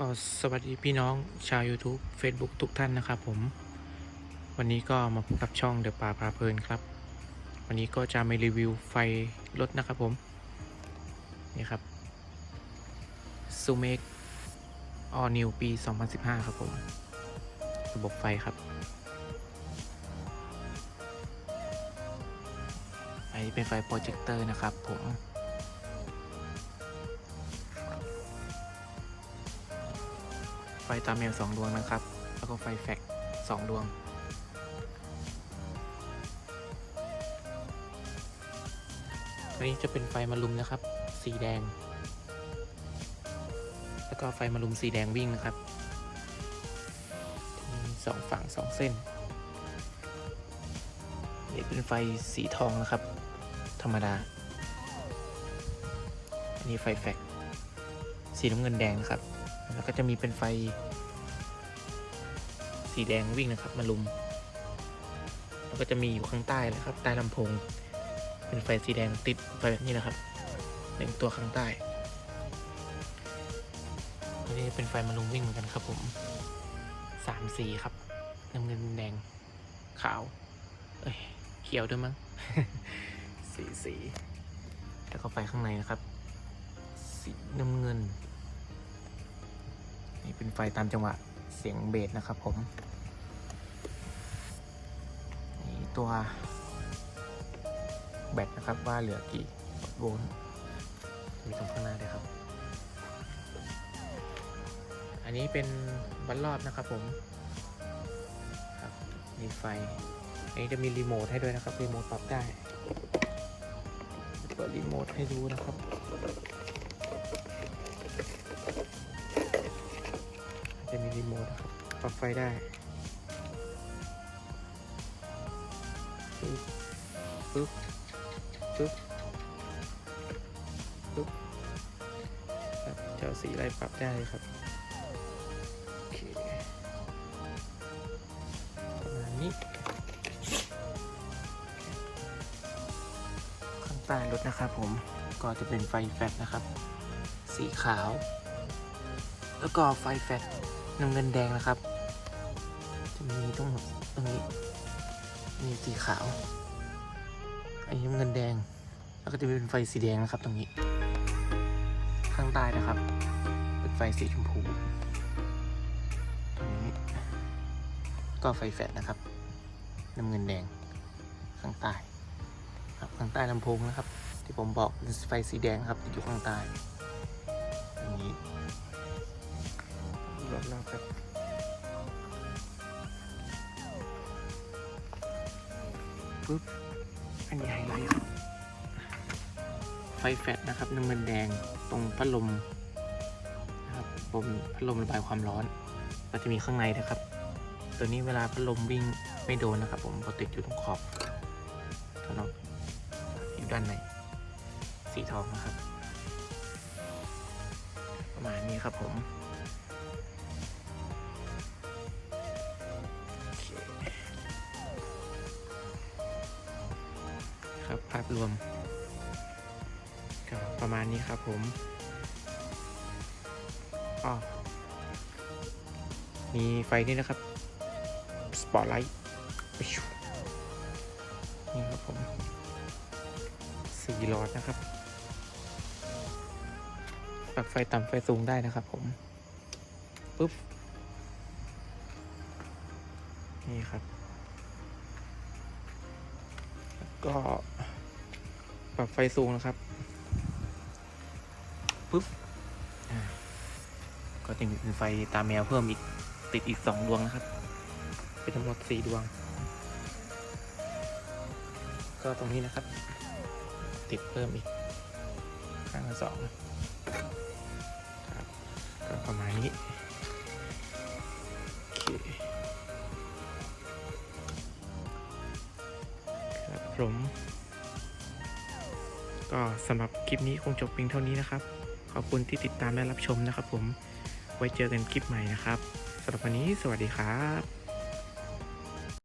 ก็สวัสดีพี่น้องชาว YouTube Facebook ทุกท่านนะครับผม วันนี้ก็มาพบกับช่องเดอะป่าพาเพลินครับ วันนี้ก็จะมารีวิวไฟรถนะครับผม นี่ครับซูเมกออนิวปี 2015 ครับผม ระบบไฟครับอันนี้เป็นไฟโปรเจคเตอร์นะครับผม ไฟตาเมลสองดวงนะครับ แล้วก็ไฟแฟกสองดวงอันนี้จะเป็นไฟมารุมนะครับ สีแดง แล้วก็ไฟมารุมสีแดงวิ่งนะครับสองฝั่งสองเส้นนี่เป็นไฟสีทองนะครับ ธรรมดา อันนี้ไฟแฟกสีน้ำเงินแดงครับ แล้วก็จะมีเป็นไฟ สีแดงวิ่งนะครับ มาลุม แล้วก็จะมีอยู่ข้างใต้เลยครับ ใต้ลำโพง เป็นไฟสีแดงติดไฟแบบนี้นะครับหนึ่งตัวข้างใต้อันนี้เป็นไฟมาลุมวิ่งเหมือนกันครับผมสามสีครับน้ำเงินแดงขาว เอ้ยเขียวด้วยมั้งสีสีแล้วก็ไฟข้างในนะครับ สีน้ำเงิน เป็นไฟตามจังหวะเสียงเบสนะครับผมนี่ตัวแบตนะครับว่าเหลือกี่โวลต์มีตรงข้างหน้าด้วยครับ อันนี้เป็นบัลรอบนะครับผมครับมีไฟ อันนี้จะมีรีโมทให้ด้วยนะครับรีโมทปรับได้เปิดรีโมทให้ดูนะครับ รับปรับไฟได้ ปึ๊บ ปึ๊บ ปึ๊บ ปึ๊บครับจะเอาสีอะไรปรับได้ครับ โอเค ประมาณนี้ ข้างใต้รถนะครับผม ก็จะเป็นไฟแฟลชนะครับ สีขาว แล้วก็ไฟแฟลชน้ำเงินแดงนะครับ มีทั้งหมดตรงนี้ มีสีขาวอันนี้น้ำเงินแดง แล้วก็จะเป็นไฟสีแดงนะครับตรงนี้ ข้างใต้นะครับ เป็นไฟสีชมพูตรงนี้ ก็ไฟแฟลชนะครับ น้ำเงินแดง ข้างใต้ ครับข้างใต้ลำโพงนะครับ ที่ผมบอกเป็นไฟสีแดงครับที่อยู่ข้างใต้อันนี้รอบรอบครับ ปุ๊บ อันนี้ไฮไลท์ครับ ไฟแฟลชนะครับน้ำเงินแดงตรงพัดลมนะครับผมพัดลมระบายความร้อน ก็จะมีข้างในนะครับ ตัวนี้เวลาพัดลมวิ่งไม่โดนนะครับ ผมพอติดอยู่ตรงขอบตัวน้องอยู่ด้านในสีทองนะครับ ประมาณนี้ครับผม ครับภาพรวมก็ประมาณนี้ครับผมอ๋อมีไฟนี่นะครับ สปอตไลท์นี่ครับผมสี่หลอดนะครับปรับไฟต่ำไฟสูงได้นะครับผมปุ๊บ นี่ครับ ก็ปรับไฟสูงนะครับปุ๊บก็จะมีเป็นไฟตาแมวเพิ่มอีกติดอีกสองดวงนะครับ เป็นทั้งหมดสี่ดวง ก็ตรงนี้นะครับ ติดเพิ่มอีกข้างละสองครับก็ประมาณนี้โอเค ผมก็สำหรับคลิปนี้คงจบเพียงเท่านี้นะครับ ขอบคุณที่ติดตามและรับชมนะครับผม ไว้เจอกันคลิปใหม่นะครับสำหรับวันนี้สวัสดีครับ